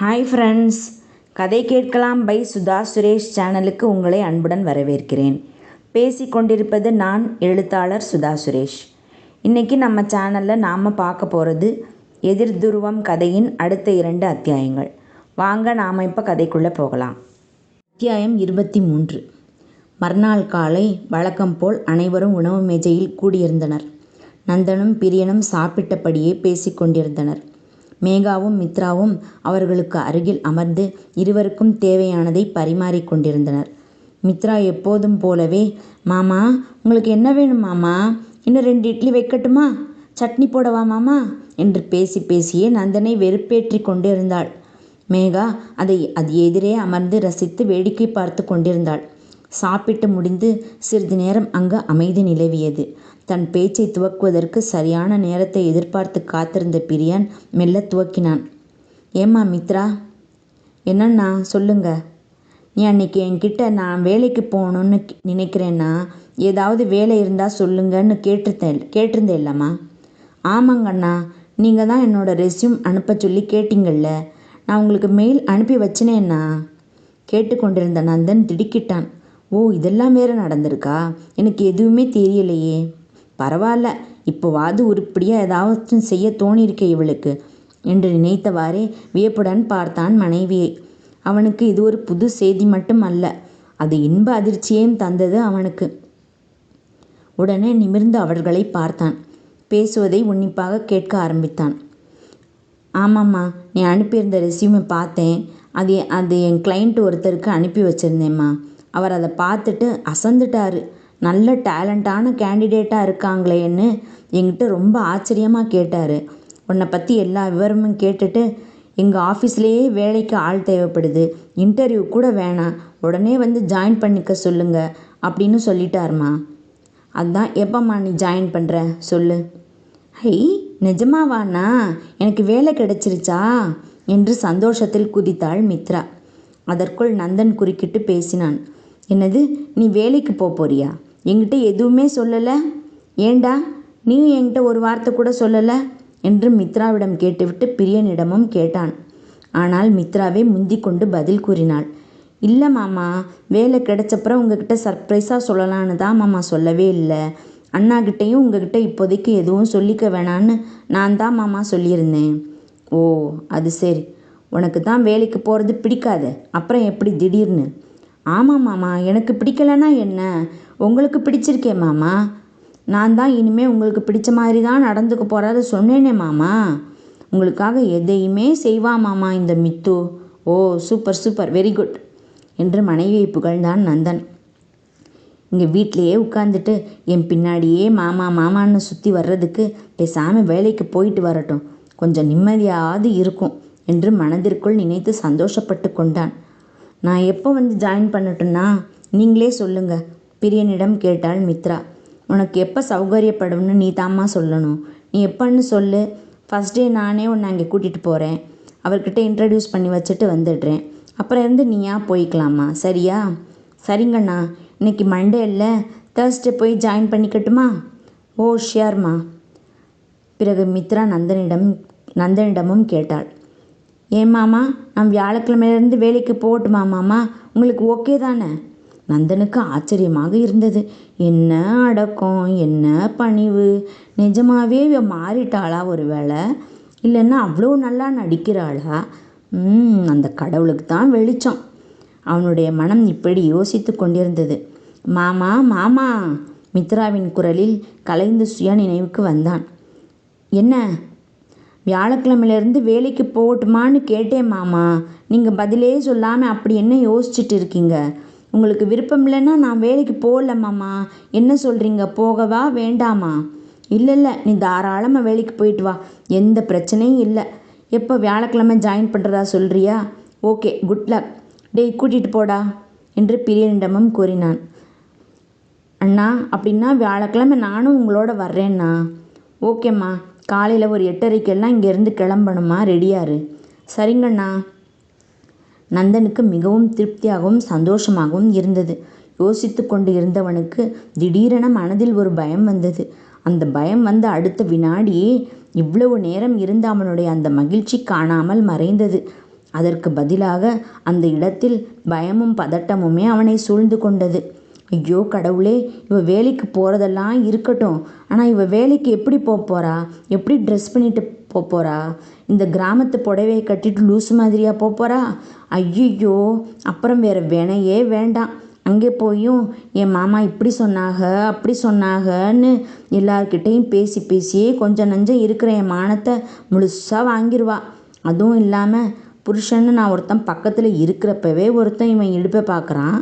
Hi friends கதை கேட்கலாம் by Sudha Suresh சேனலுக்கு உங்களை அன்புடன் வரவேற்கிறேன். பேசி கொண்டிருப்பது நான் எழுத்தாளர் சுதா சுரேஷ். இன்றைக்கி நம்ம சேனலில் நாம் பார்க்க போகிறது எதிர் துருவம் கதையின் அடுத்த இரண்டு அத்தியாயங்கள். வாங்க நாம் இப்போ கதைக்குள்ளே போகலாம். அத்தியாயம் இருபத்தி மூன்று. மறுநாள் காலை வழக்கம் போல் அனைவரும் உணவு மேஜையில் கூடியிருந்தனர். நந்தனும் பிரியனும் சாப்பிட்டபடியே பேசிக்கொண்டிருந்தனர் மேகாவும் மித்ராவும் அவர்களுக்கு அருகில் அமர்ந்து இருவருக்கும் தேவையானதை பரிமாறிக் கொண்டிருந்தனர். மித்ரா எப்போதும் போலவே மாமா உங்களுக்கு என்ன வேணும் மாமா? இன்னும் ரெண்டு இட்லி வைக்கட்டுமா? சட்னி போடவா மாமா? என்று பேசி பேசியே நந்தனை வெறுப்பேற்றி கொண்டிருந்தாள். மேகா அதை அது எதிரே அமர்ந்து ரசித்து வேடிக்கை பார்த்து கொண்டிருந்தாள். சாப்பிட்டு முடிந்து சிறிது நேரம் அங்கு அமைதி நிலவியது. தன் பேச்சை துவக்குவதற்கு சரியான நேரத்தை எதிர்பார்த்து காத்திருந்த பிரியன் மெல்ல துவக்கினான். ஏம்மா மித்ரா என்னண்ணா சொல்லுங்க. நீ அன்னைக்கு என்கிட்ட நான் வேலைக்கு போகணுன்னு நினைக்கிறேன்னா ஏதாவது வேலை இருந்தால் சொல்லுங்கன்னு கேட்டிருந்தேன் கேட்டிருந்தேன் இல்லைம்மா ஆமாங்கண்ணா நீங்கள் தான் என்னோடய ரெஸ்யூம் அனுப்ப சொல்லி கேட்டீங்கள்ல நான் உங்களுக்கு மெயில் அனுப்பி வச்சினேன்னா கேட்டுக்கொண்டிருந்த நந்தன் திடுக்கிட்டான். ஓ இதெல்லாம் வேறு நடந்திருக்கா? எனக்கு எதுவுமே தெரியலையே. பரவாயில்ல இப்போவாது உருப்படியாக ஏதாவது செய்ய தோணியிருக்க இவளுக்கு என்று நினைத்தவாறே வியப்புடன் பார்த்தான் மனைவியை அவனுக்கு இது ஒரு புது செய்தி மட்டும் அல்ல அது இன்ப அதிர்ச்சியையும் தந்தது அவனுக்கு. உடனே நிமிர்ந்து அவர்களை பார்த்தான். பேசுவதை உன்னிப்பாக கேட்க ஆரம்பித்தான். ஆமாம்மா நீ அனுப்பியிருந்த ரெஸ்யூமை பார்த்தேன். அது அது என் கிளைண்ட் ஒருத்தருக்கு அனுப்பி வச்சுருந்தேம்மா. அவர் அதை பார்த்துட்டு அசந்துட்டார். நல்ல டேலண்ட்டான கேண்டிடேட்டாக இருக்காங்களேன்னு என்கிட்ட ரொம்ப ஆச்சரியமாக கேட்டார். உன்னை பற்றி எல்லா விவரமும் கேட்டுட்டு எங்கள் ஆஃபீஸ்லேயே வேலைக்கு ஆள் தேவைப்படுது. இன்டர்வியூ கூட வேணாம். உடனே வந்து ஜாயின் பண்ணிக்க சொல்லுங்க அப்படின்னு சொல்லிட்டாருமா. அதான் எப்போம்மா நீ ஜாயின் பண்ணுற சொல்லு. ஹை நிஜமாவாண்ணா? எனக்கு வேலை கிடைச்சிருச்சா? என்று சந்தோஷத்தில் குதித்தாள் மித்ரா. அதற்குள் நந்தன் குறுக்கிட்டு பேசினான். என்னது நீ வேலைக்கு போக போறியா? என்கிட்ட எதுவுமே சொல்லலை. ஏண்டா? நீ என்கிட்ட ஒரு வார்த்தை கூட சொல்லலை? என்று மித்ராவிடம் கேட்டுவிட்டு பிரியனிடமும் கேட்டான். ஆனால் மித்ராவே முந்தி கொண்டு பதில் கூறினாள். இல்லை மாமா வேலை கிடைச்சப்புறம் உங்ககிட்ட சர்ப்ரைஸாக சொல்லலான்னு தான் மாமா சொல்லவே இல்லை. அண்ணாகிட்டையும் உங்ககிட்ட இப்போதைக்கு எதுவும் சொல்லிக்க வேணான்னு நான் தான் மாமா சொல்லியிருந்தேன். ஓ அது சரி. உனக்கு தான் வேலைக்கு போகிறது பிடிக்காது. அப்புறம் எப்படி திடீர்னு? ஆமாம் மாமா எனக்கு பிடிக்கலைன்னா என்ன? உங்களுக்கு பிடிச்சிருக்கே மாமா. நான் தான் இனிமேல் உங்களுக்கு பிடிச்ச மாதிரி தான் நடந்துக்க போகிறத சொன்னேனே மாமா. உங்களுக்காக எதையுமே செய்வா மாமா இந்த Mithu. Oh super super. Very good என்று மனைவியை புகழ்ந்தான் நந்தன். இங்கே வீட்டிலையே உட்காந்துட்டு என் பின்னாடியே மாமா மாமான்னு சுற்றி வர்றதுக்கு பேசாமல் வேலைக்கு போயிட்டு வரட்டும். கொஞ்சம் நிம்மதியாவது இருக்கும் என்று மனதிற்குள் நினைத்து சந்தோஷப்பட்டு கொண்டான். நான் எப்போ வந்து ஜாயின் பண்ணட்டும்னா நீங்களே சொல்லுங்கள் பிரியனிடம் கேட்டாள் மித்ரா உனக்கு எப்போ சௌகரியப்படும்னு நீ தாம்மா சொல்லணும். நீ எப்போன்னு சொல்லு. ஃபஸ்ட் டே நானே உன்னை அங்கே கூட்டிகிட்டு போகிறேன் அவர்கிட்ட இன்ட்ரடியூஸ் பண்ணி வச்சுட்டு வந்துடுறேன். அப்புறம் இருந்து நீயா போய்க்கலாமா? சரியா? சரிங்கண்ணா. இன்னைக்கு மண்டே இல்லை. தேர்ஸ்டே போய் ஜாயின் பண்ணிக்கட்டுமா? ஓ ஷியார்மா பிறகு மித்ரா நந்தனிடம் நந்தனிடமும் கேட்டாள். ஏன் மாமா? நான் வியாழக்கிழமையிலேருந்து வேலைக்கு போகட்டுமா மாமா? உங்களுக்கு ஓகே தானே? நந்தனுக்கு ஆச்சரியமாக இருந்தது. என்ன அடக்கம்? என்ன பணிவு? நிஜமாவே இவ மாறிட்டாளா ஒரு வேளை இல்லைன்னா அவ்வளோ நல்லா நடிக்கிறாளா? அந்த கடவுளுக்கு தான் வெளிச்சம். அவனுடைய மனம் இப்படி யோசித்து கொண்டிருந்தது. மாமா மாமா மித்ராவின் குரலில் கலைந்து சுய நினைவுக்கு வந்தான். என்ன? வியாழக்கிழமையிலேருந்து வேலைக்கு போகட்டுமான்னு கேட்டேன் மாமா. நீங்கள் பதிலே சொல்லாமல் அப்படி என்ன யோசிச்சுட்டு இருக்கீங்க? உங்களுக்கு விருப்பம் இல்லைன்னா நான் வேலைக்கு போகல மாமா. என்ன சொல்கிறீங்க போகவா? வேண்டாமா? இல்லை இல்லை நீ தாராளமாக வேலைக்கு போயிட்டு வா. எந்த பிரச்சனையும் இல்லை. எப்போ வியாழக்கிழமை ஜாயின் பண்ணுறதா சொல்கிறியா ஓகே குட் லக் டேய் கூட்டிகிட்டு போடா என்று பிரியனிடமும் கூறினான். அண்ணா அப்படின்னா வியாழக்கிழமை நானும் உங்களோட வர்றேண்ணா ஓகேம்மா காலையில் ஒரு எட்டரைக்கெல்லாம் இங்கேருந்து கிளம்பணுமா? ரெடியாரு சரிங்கண்ணா. நந்தனுக்கு மிகவும் திருப்தியாகவும் சந்தோஷமாகவும் இருந்தது. யோசித்து கொண்டு இருந்தவனுக்கு திடீரென மனதில் ஒரு பயம் வந்தது. அந்த பயம் வந்த அடுத்த வினாடியே இவ்வளவு நேரம் இருந்த அவனுடைய அந்த மகிழ்ச்சி காணாமல் மறைந்தது. அதற்கு பதிலாக அந்த இடத்தில் பயமும் பதட்டமுமே அவனை சூழ்ந்து கொண்டது. ஐயோ கடவுளே இவ வேலைக்கு போகிறதெல்லாம் இருக்கட்டும். ஆனால் இவ வேலைக்கு எப்படி போக போகிறா எப்படி ட்ரெஸ் பண்ணிட்டு போக போகிறா இந்த கிராமத்து புடவையை கட்டிட்டு லூஸ் மாதிரியாக போக போகிறா ஐயோ அப்புறம் வேறு வினையே வேண்டாம். அங்கே போயும் என் மாமா இப்படி சொன்னாக அப்படி சொன்னாகன்னு எல்லார்கிட்டேயும் பேசி பேசியே கொஞ்சம் நஞ்சம் இருக்கிற என் மானத்தை முழுசாக வாங்கிடுவா அதுவும் இல்லாமல் புருஷன்னு நான் ஒருத்தன் பக்கத்தில் இருக்கிறப்பவே ஒருத்தன் இவன் இடுப்பை பார்க்குறான்.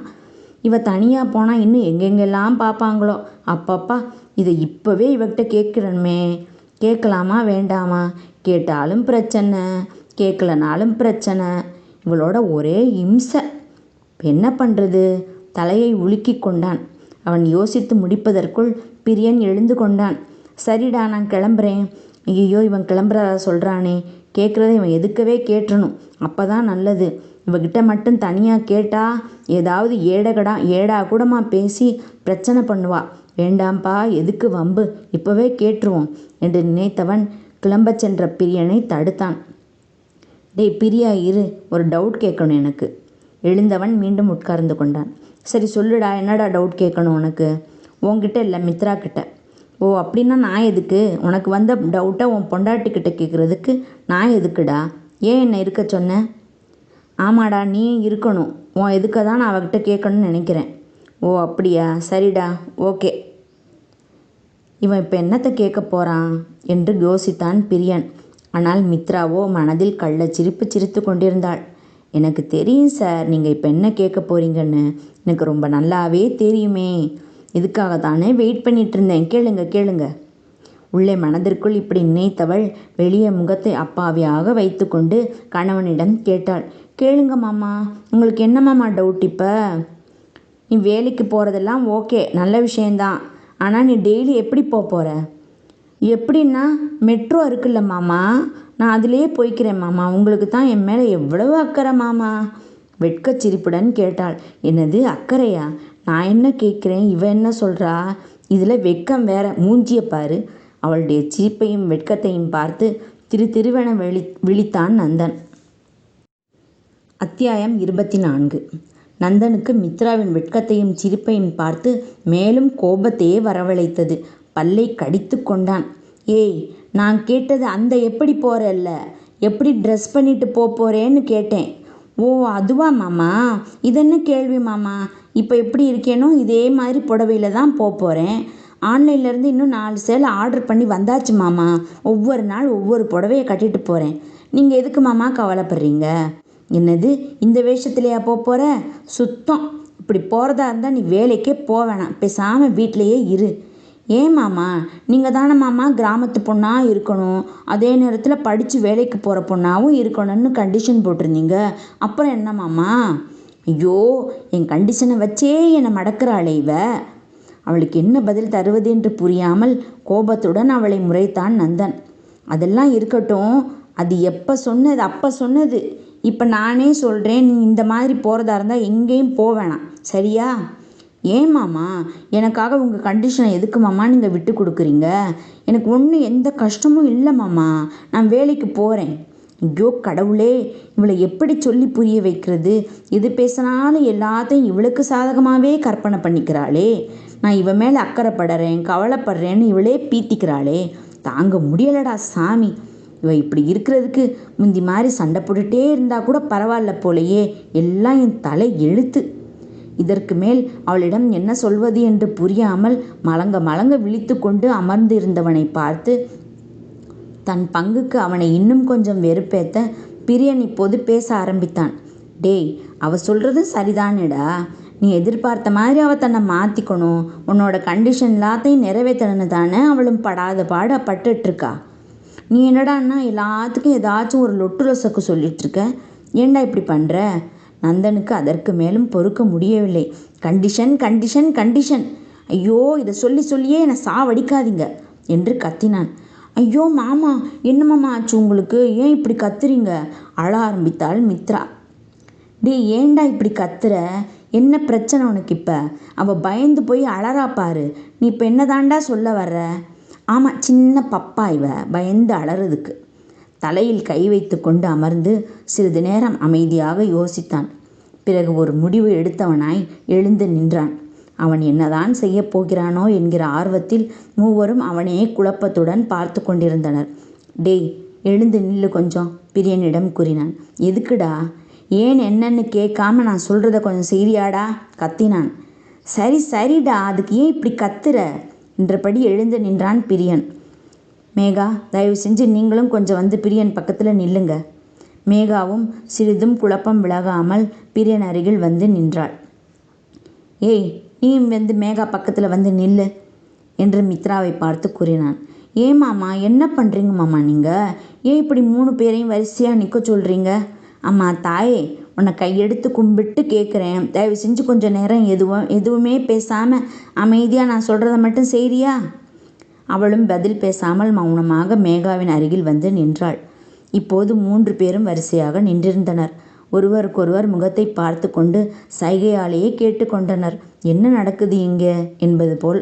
இவன் தனியாக போனால் இன்னும் எங்கெங்கெல்லாம் பார்ப்பாங்களோ? அப்பப்பா இதை இப்போவே இவகிட்ட கேட்குறணுமே. கேட்கலாமா வேண்டாமா? கேட்டாலும் பிரச்சனை கேட்கலனாலும் பிரச்சனை. இவளோட ஒரே இம்சை. என்ன பண்ணுறது தலையை உலுக்கி கொண்டான். அவன் யோசித்து முடிப்பதற்குள் பிரியன் எழுந்து கொண்டான். சரிடா நான் கிளம்புறேன். ஐயோ இவன் கிளம்புறதா சொல்கிறானே கேட்குறத இவன் எதுக்கவே கேட்டணும். அப்போ தான் நல்லது. இவகிட்ட மட்டும் தனியாக கேட்டா ஏதாவது ஏடகடா ஏடா கூடமா பேசி பிரச்சனை பண்ணுவா. வேண்டாம்ப்பா எதுக்கு வம்பு? இப்போவே கேட்டுருவோம் என்று நினைத்தவன் கிளம்பச் சென்ற பிரியனை தடுத்தான். டேய் பிரியா இரு. ஒரு டவுட் கேட்கணும் எனக்கு. எழுந்தவன் மீண்டும் உட்கார்ந்து கொண்டான். சரி சொல்லுடா என்னடா டவுட் கேட்கணும் உனக்கு? உன்கிட்ட இல்லை மித்ரா கிட்ட. ஓ அப்படின்னா நான் எதுக்கு? உனக்கு வந்த டவுட்டை உன் பொண்டாட்டிக்கிட்ட கேட்குறதுக்கு நான் எதுக்குடா? ஏன் என்னை இருக்க சொன்னேன் ஆமாடா நீ இருக்கணும். உன் எதுக்க தான் நான் அவகிட்ட கேட்கணும்னு நினைக்கிறேன். ஓ அப்படியா? சரிடா ஓகே. இவன் இப்போ என்னத்தை கேட்க போகிறான் என்று யோசித்தான் பிரியன். ஆனால் மித்ராவோ மனதில் கள்ள சிரிப்பு சிரித்து கொண்டிருந்தாள். எனக்கு தெரியும் சார் நீங்கள் இப்போ என்ன கேட்க போறீங்கன்னு. எனக்கு ரொம்ப நல்லாவே தெரியுமே. இதுக்காக தானே வெயிட் பண்ணிட்டு இருந்தேன் கேளுங்க கேளுங்க. உள்ளே மனதிற்குள் இப்படி நினைத்தவள் வெளியே முகத்தை அப்பாவியாக வைத்துக்கொண்டு கணவனிடம் கேட்டாள். கேளுங்க மாமா உங்களுக்கு என்ன மாமா டவுட் இப்போ? நீ வேலைக்கு போகிறதெல்லாம் ஓகே நல்ல விஷயந்தான் ஆனால் நீ டெய்லி எப்படி போக போகிற எப்படின்னா மெட்ரோ இருக்குல்ல மாமா? நான் அதிலேயே போய்க்கிறேன் மாமா. உங்களுக்கு தான் என் மேலே எவ்வளவு அக்கறை மாமா? வெட்கச் சிரிப்புடன் கேட்டாள். என்னது அக்கறையா? நான் என்ன கேட்குறேன்? இவன் என்ன சொல்கிறா இதில் வெட்கம் வேற. மூஞ்சிய பாரு. அவளுடைய சிரிப்பையும் வெட்கத்தையும் பார்த்து திரு திருவென வெளி விழித்தான் நந்தன். அத்தியாயம் இருபத்தி நான்கு நந்தனுக்கு மித்ராவின் வெட்கத்தையும் சிரிப்பையும் பார்த்து மேலும் கோபத்தையே வரவழைத்தது. பல்லை கடித்து கொண்டான். ஏய் நான் கேட்டது அந்த எப்படி போகிறல்ல எப்படி ட்ரெஸ் பண்ணிட்டு போகிறேன்னு கேட்டேன். ஓ அதுவா மாமா? இதென்ன கேள்வி மாமா? இப்போ எப்படி இருக்கேனோ இதே மாதிரி புடவையில தான் போக போகிறேன் ஆன்லைன்லேருந்து இன்னும் நாலு சேலை ஆர்டர் பண்ணி வந்தாச்சு மாமா. ஒவ்வொரு நாள் ஒவ்வொரு புடவையை கட்டிட்டு போகிறேன் நீங்கள் எதுக்கு மாமா கவலைப்படுறீங்க? என்னது இந்த வேஷத்துலையா போக போகிற சுத்தம். இப்படி போகிறதா இருந்தால் நீ வேலைக்கே போக வேணாம். பேசாமல் வீட்டிலையே இரு. ஏன் மாமா? நீங்கள் தானே மாமா கிராமத்து பொண்ணாக இருக்கணும். அதே நேரத்தில் படித்து வேலைக்கு போகிற பொண்ணாகவும் இருக்கணும்னு கண்டிஷன் போட்டிருந்தீங்க. அப்புறம் என்ன மாமா? ஐயோ என் கண்டிஷனை வச்சே என்னை மடக்கிறாளே இவ. அவளுக்கு என்ன பதில் தருவது என்று புரியாமல் கோபத்துடன் அவளை முறைத்தான் நந்தன். அதெல்லாம் இருக்கட்டும். அது எப்போ சொன்னது அப்போ சொன்னது. இப்போ நானே சொல்கிறேன் நீ இந்த மாதிரி போகிறதா இருந்தால் எங்கேயும் போவேணாம் சரியா? ஏன் மாமா? எனக்காக உங்கள் கண்டிஷனை எதுக்கு மாமா நீங்கள் விட்டு கொடுக்குறீங்க? எனக்கு ஒன்றும் எந்த கஷ்டமும் இல்லை மாமா. நான் வேலைக்கு போகிறேன் ஐயோ கடவுளே. இவளை எப்படி சொல்லி புரிய வைக்கிறது? எது பேசினாலும் எல்லாத்தையும் இவளுக்கு சாதகமாகவே கற்பனை பண்ணிக்கிறாளே. நான் இவ மேலே அக்கறைப்படுறேன் கவலைப்படுறேன்னு இவளே பீத்திக்கிறாளே. தாங்க முடியலடா சாமி. இவ இப்படி இருக்கிறதுக்கு முந்தி மாதிரி சண்டை போட்டுகிட்டே இருந்தால் கூட பரவாயில்ல போலையே. எல்லாம் என் தலை எழுத்து. இதற்கு மேல் அவளிடம் என்ன சொல்வது என்று புரியாமல் மலங்க மலங்க விழித்து கொண்டு அமர்ந்து இருந்தவனை பார்த்து தன் பங்குக்கு அவனை இன்னும் கொஞ்சம் வெறுப்பேத்த பிரியன் இப்போது பேச ஆரம்பித்தான். டேய் அவ சொல்கிறது சரிதானேடா. நீ எதிர்பார்த்த மாதிரி அவ தன்னை மாற்றிக்கணும் உன்னோட கண்டிஷன் எல்லாத்தையும் நிறைவேற்றணுன்னு தானே அவளும் படாத பாட பட்டுட்ருக்கா. நீ என்னடான்னா எல்லாத்துக்கும் ஏதாச்சும் ஒரு லொட்டு ரசக்கு சொல்லிகிட்ருக்க ஏண்டா ஏன்டா இப்படி பண்ணுற நந்தனுக்கு அதற்கு மேலும் பொறுக்க முடியவில்லை. Condition condition condition. ஐயோ இதை சொல்லி சொல்லியே என்னை சாவடிக்காதீங்க என்று கத்தினான். ஐயோ மாமா என்ன மாமா ஆச்சு உங்களுக்கு? ஏன் இப்படி கத்துறீங்க? அழ ஆரம்பித்தாள் மித்ரா. டேய் ஏண்டா இப்படி கத்துற? என்ன பிரச்சனை உனக்கு இப்போ? அவள் பயந்து போய் அழறா பாரு. நீ இப்போ என்னதாண்டா சொல்ல வர்ற? ஆமாம் சின்ன பப்பா இவ பயந்து அலறதுக்கு தலையில் கை வைத்து கொண்டு அமர்ந்து சிறிது நேரம் அமைதியாக யோசித்தான். பிறகு ஒரு முடிவு எடுத்தவனாய் எழுந்து நின்றான். அவன் என்னதான் செய்யப் போகிறானோ என்கிற ஆர்வத்தில் மூவரும் அவனையே குழப்பத்துடன் பார்த்து கொண்டிருந்தனர். டேய் எழுந்து நில்லு கொஞ்சம் பிரியனிடம் கூறினான். எதுக்குடா? ஏன் என்னன்னு கேட்காம நான் சொல்கிறத கொஞ்சம் செய்தியாடா கத்தினான். சரி சரிடா அதுக்கு ஏன் இப்படி கத்துற? என்றபடி எழுந்து நின்றான் பிரியன். மேகா தயவு செஞ்சு நீங்களும் கொஞ்சம் வந்து பிரியன் பக்கத்தில் நில்லுங்க. மேகாவும் சிறிதும் குழப்பம் விலகாமல் பிரியன் அருகில் வந்து நின்றாள். ஏய் நீயும் வந்து மேகா பக்கத்தில் வந்து நில்லு என்று மித்ராவை பார்த்து கூறினான். ஏன் மாமா என்ன பண்ணுறீங்க மாமா நீங்கள் ஏன் இப்படி மூணு பேரையும் வரிசையாக நிற்க சொல்கிறீங்க அம்மா தாயே உன்னை கையெடுத்து கும்பிட்டு கேட்குறேன் தயவு செஞ்சு கொஞ்சம் நேரம் எதுவும் எதுவுமே பேசாமல் அமைதியாக நான் சொல்கிறத மட்டும் செய்றியா? அவளும் பதில் பேசாமல் மௌனமாக மேகாவின் அருகில் வந்து நின்றாள். இப்போது மூன்று பேரும் வரிசையாக நின்றிருந்தனர். ஒருவருக்கொருவர் முகத்தை பார்த்து கொண்டு சைகையாலேயே கேட்டுக்கொண்டனர் என்ன நடக்குது இங்கே? என்பது போல்.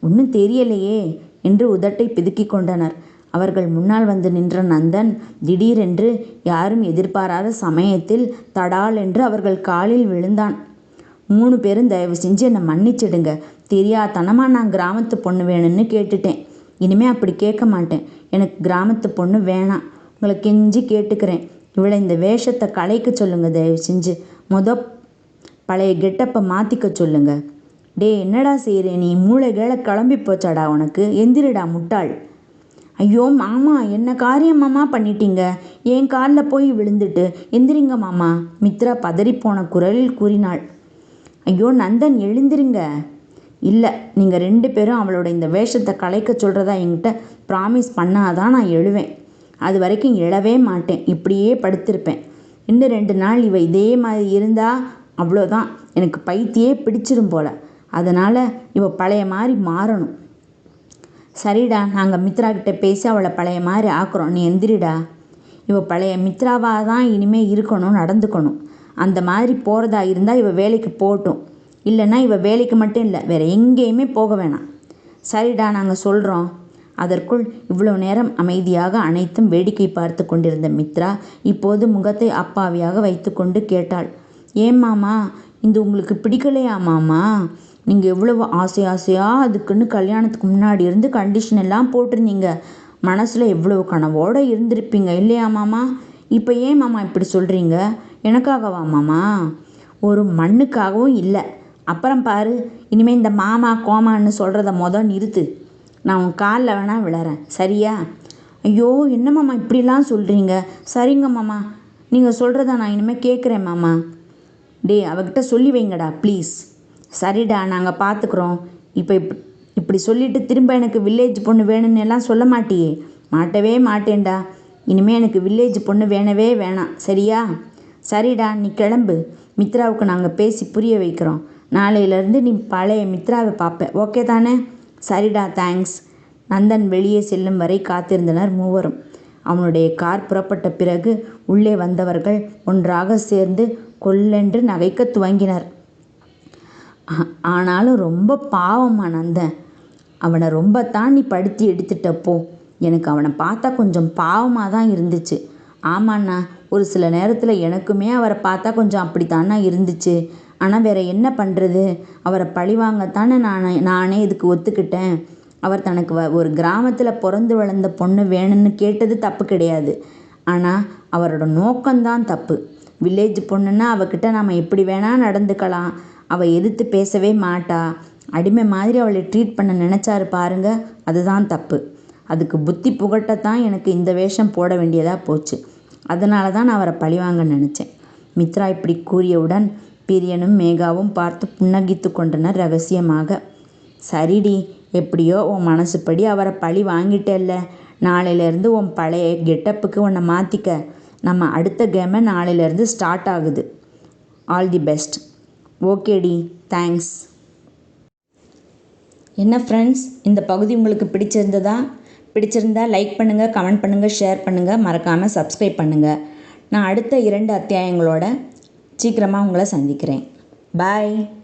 ஒன்றும் தெரியலையே என்று உதட்டை பிதுக்கிக் கொண்டனர். அவர்கள் முன்னால் வந்து நின்ற நந்தன் திடீரென்று யாரும் எதிர்பாராத சமயத்தில் தடால் என்று அவர்கள் காலில் விழுந்தான். மூணு பேரும் தயவு செஞ்சு என்னை மன்னிச்சிடுங்க. தெரியாதனமாக நான் கிராமத்து பொண்ணு வேணும்னு கேட்டுட்டேன். இனிமே அப்படி கேட்க மாட்டேன். எனக்கு கிராமத்து பொண்ணு வேணாம். உங்களை கெஞ்சி கேட்டுக்கிறேன். இவளை இந்த வேஷத்தை கலைக்க சொல்லுங்கள் தயவு செஞ்சு. மொத பழைய கெட்டப்பை மாற்றிக்க சொல்லுங்கள் டே என்னடா செய்கிற நீ மூளை கேளை கிளம்பி போச்சாடா உனக்கு? எந்திரிடா முட்டாள். ஐயோ மாமா என்ன காரியம் மாமா பண்ணிட்டீங்க? என் காலில் போய் விழுந்துட்டு. எந்திரிங்க மாமா. மித்ரா பதறிப்போன குரலில் கூறினாள். ஐயோ நந்தன் எழுந்திருங்க. இல்லை நீங்கள் ரெண்டு பேரும் அவளோட இந்த வேஷத்தை கலைக்க சொல்கிறதா என்கிட்ட ப்ராமிஸ் பண்ணாதான் நான் எழுவேன். அது வரைக்கும் எழவே மாட்டேன். இப்படியே படுத்திருப்பேன். இன்னும் ரெண்டு நாள் இவ இதே மாதிரி இருந்தால் அவ்வளோதான். எனக்கு பைத்தியே பிடிச்சிரும் போல. அதனால் இவ பழைய மாதிரி மாறணும். சரிடா நாங்கள் மித்ரா கிட்டே பேசி அவளை பழைய மாதிரி ஆக்குறோம். நீ எந்திரிடா. இவ பழைய மித்ராவாக தான் இனிமேல் இருக்கணும் நடந்துக்கணும். அந்த மாதிரி போகிறதா இருந்தால் இவ வேலைக்கு போகட்டும். இல்லைன்னா இவ வேலைக்கு மட்டும் இல்லை வேறு எங்கேயுமே போக வேணாம். சரிடா நாங்கள் சொல்கிறோம் அதற்குள் இவ்வளோ நேரம் அமைதியாக அனைத்தும் வேடிக்கை பார்த்து கொண்டிருந்த மித்ரா இப்போது முகத்தை அப்பாவியாக வைத்துக்கொண்டு கேட்டாள். ஏன் மாமா? இந்த உங்களுக்கு பிடிக்கலையா மாமா? நீங்கள் எவ்வளவு ஆசை ஆசையாக அதுக்குன்னு கல்யாணத்துக்கு முன்னாடி இருந்து கண்டிஷன் எல்லாம் போட்டிருந்தீங்க. மனசில் எவ்வளவு கனவோடு இருந்திருப்பீங்க இல்லையா மாமா? இப்போ ஏன் மாமா இப்படி சொல்கிறீங்க எனக்காகவா மாமா? ஒரு மண்ணுக்காகவும் இல்லை அப்புறம் பாரு இனிமேல் இந்த மாமா கோமான்னு சொல்கிறத மொதல் நிறுத்து. நான் உன் காலில் வேணால் விழறேன் சரியா? ஐயோ என்ன மாமா இப்படிலாம் சொல்கிறீங்க சரிங்க மாமா. நீங்கள் சொல்கிறத நான் இனிமேல் கேட்குறேன் மாமா. டே அவகிட்ட சொல்லி வைங்கடா ப்ளீஸ் சரிடா நாங்கள் பார்த்துக்குறோம் இப்போ இப் இப்படி சொல்லிவிட்டு திரும்ப எனக்கு வில்லேஜ் பொண்ணு வேணும்னு எல்லாம் சொல்ல மாட்டியே. மாட்டவே மாட்டேன்டா. இனிமேல் எனக்கு வில்லேஜ் பொண்ணு வேணவே வேணாம். சரியா? சரிடா நீ கிளம்பு. மித்ராவுக்கு நாங்கள் பேசி புரிய வைக்கிறோம். நாளையிலேருந்து நீ பழைய மித்ராவை பார்ப்ப. ஓகே தானே? சரிடா தேங்க்ஸ் நந்தன் வெளியே செல்லும் வரை காத்திருந்தனர் மூவரும். அவனுடைய கார் புறப்பட்ட பிறகு உள்ளே வந்தவர்கள் ஒன்றாக சேர்ந்து கொல்லென்று நகைக்க துவங்கினர். ஆனாலும் ரொம்ப பாவம்மா நந்தன். அவனை ரொம்ப தான் நீ படுத்தி எடுத்துட்டப்போ எனக்கு அவனை பார்த்தா கொஞ்சம் பாவமாக தான் இருந்துச்சு. ஆமாண்ணா ஒரு சில நேரத்தில் எனக்குமே அவரை பார்த்தா கொஞ்சம் அப்படித்தாண்ணா இருந்துச்சு. ஆனால் வேற என்ன பண்ணுறது அவரை பழிவாங்கத்தானே நான் நானே இதுக்கு ஒத்துக்கிட்டேன். அவர் தனக்கு வ ஒரு கிராமத்தில் பிறந்து வளர்ந்த பொண்ணு வேணும்னு கேட்டது தப்பு கிடையாது. ஆனால் அவரோட நோக்கம்தான் தப்பு. வில்லேஜ் பொண்ணுன்னா அவகிட்ட நாம் எப்படி வேணால் நடந்துக்கலாம். அவள் எதிர்த்து பேசவே மாட்டா. அடிமை மாதிரி அவளை ட்ரீட் பண்ண நினச்சாரு பாருங்க அதுதான் தப்பு. அதுக்கு புத்தி புகட்டத்தான் எனக்கு இந்த வேஷம் போட வேண்டியதாக போச்சு. அதனால தான் நான் அவரை பழிவாங்க நினச்சேன். மித்ரா இப்படி கூறியவுடன் பிரியனும் மேகாவும் பார்த்து புன்னகித்து கொண்டனர் ரகசியமாக. சரிடி எப்படியோ உன் மனசுப்படி அவரை பழி வாங்கிட்டேல்ல. நாளையிலேருந்து உன் பழைய கெட்டப்புக்கு உன்னை மாற்றிக்க நம்ம அடுத்த கேமை நாளையிலேருந்து ஸ்டார்ட் ஆகுது. All the best. ஓகேடி தேங்க்ஸ். என்ன ஃப்ரெண்ட்ஸ் இந்த பகுதி உங்களுக்கு பிடிச்சிருந்ததா? பிடிச்சிருந்தா லைக் பண்ணுங்கள் கமெண்ட் பண்ணுங்கள் ஷேர் பண்ணுங்கள் மறக்காமல் சப்ஸ்கிரைப் பண்ணுங்கள் நான் அடுத்த இரண்டு அத்தியாயங்களோட சீக்கிரமாக உங்களை சந்திக்கிறேன். பாய்